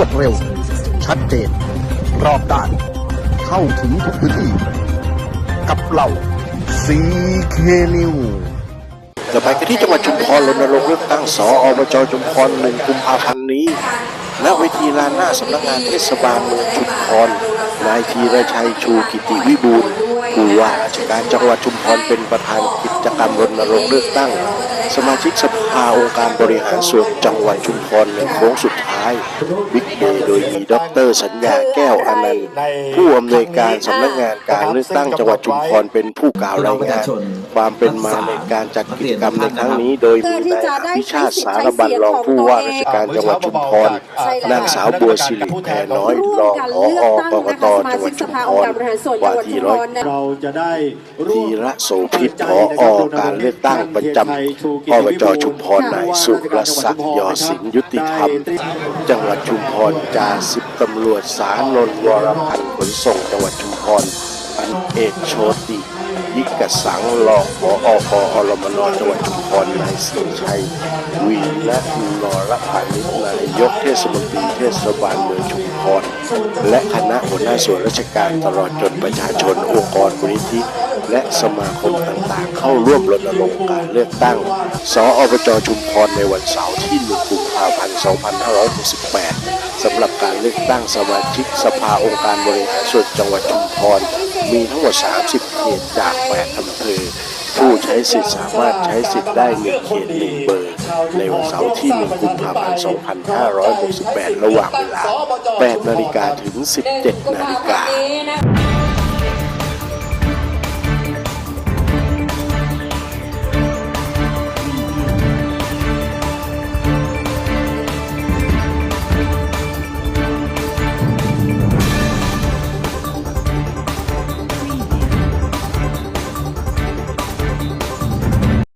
วดเร็ว ชัดเจน รอบด้าน เข้าถึงทุกพื้นที่ กับเราซีเคนิวจะไปกันที่จังหวัดชุมพรรณรงค์เลือกตั้งสออบจชุมพรหนึ่งกุมภาพันธ์นี้ณเวทีลานหน้าสำนักงานเทศบาลเมืองชุมพรนายธีรชัยชูกิติวิบูล ผู้ว่าราชการจังหวัดชุมพรเป็นประธานกิจกรรมรณรงค์เลือกตั้ง สมาชิกสภาองค์การบริหารส่วนจังหวัดชุมพรในโค้งสุดท้ายบิ๊กเดย์โดยมีดรสัญญาแก้วอนันต์ผู้อำนวยการสำนักงานการเลือกตั้งจังหวัดชุมพรเป็นผู้กล่าวรายงานความเป็นมาในการจัดกิจกรรมในครั้งนี้ โดยมีนายอภิชาติสารบันรองผู้ว่าราชการจังหวัดชุมพรนางสาวบัวสิริแพรน้อยรองผอกกตจังหวัดชุมพรว่าที่ร้อยเราจะได้ธีระโสพิษพอการเลือกตั้งประจำอบจชุมพรนายสุรศักดิ์ยอสินยุติธรรม จังหวัดชุมพรจ่าสิบตำรวจสารนนวรพันธ์ขนส่งจังหวัดชุมพร เอกโชติยิกสังรองผออกอรมนจังหวัดชุมพรนายสิงชัยวีและนรพานิชนายกเทศมนตรีเทศบาลเมืองชุมพรและคณะหัวหน้าส่วนราชการตลอดจนประชาชนองค์กรมูลนิธิและสมาคมต่างๆ เข้าร่วมรณรงค์การเลือกตั้ง สออบจชุมพรในวันเสาร์ที่1กุม 2568 สำหรับการเลือกตั้งสมาชิกสภาองค์การบริหารส่วนจังหวัดชุมพร มีทั้งหมด 30 เขตจาก 8 อำเภอ ผู้ใช้สิทธิ์สามารถใช้สิทธิ์ได้ 1 เขต 1 เบอร์ ในวันเสาร์ที่ 1 กุมภาพันธ์ 2568 ระหว่างเวลา 8 นาฬิกาถึง 17 นาฬิกา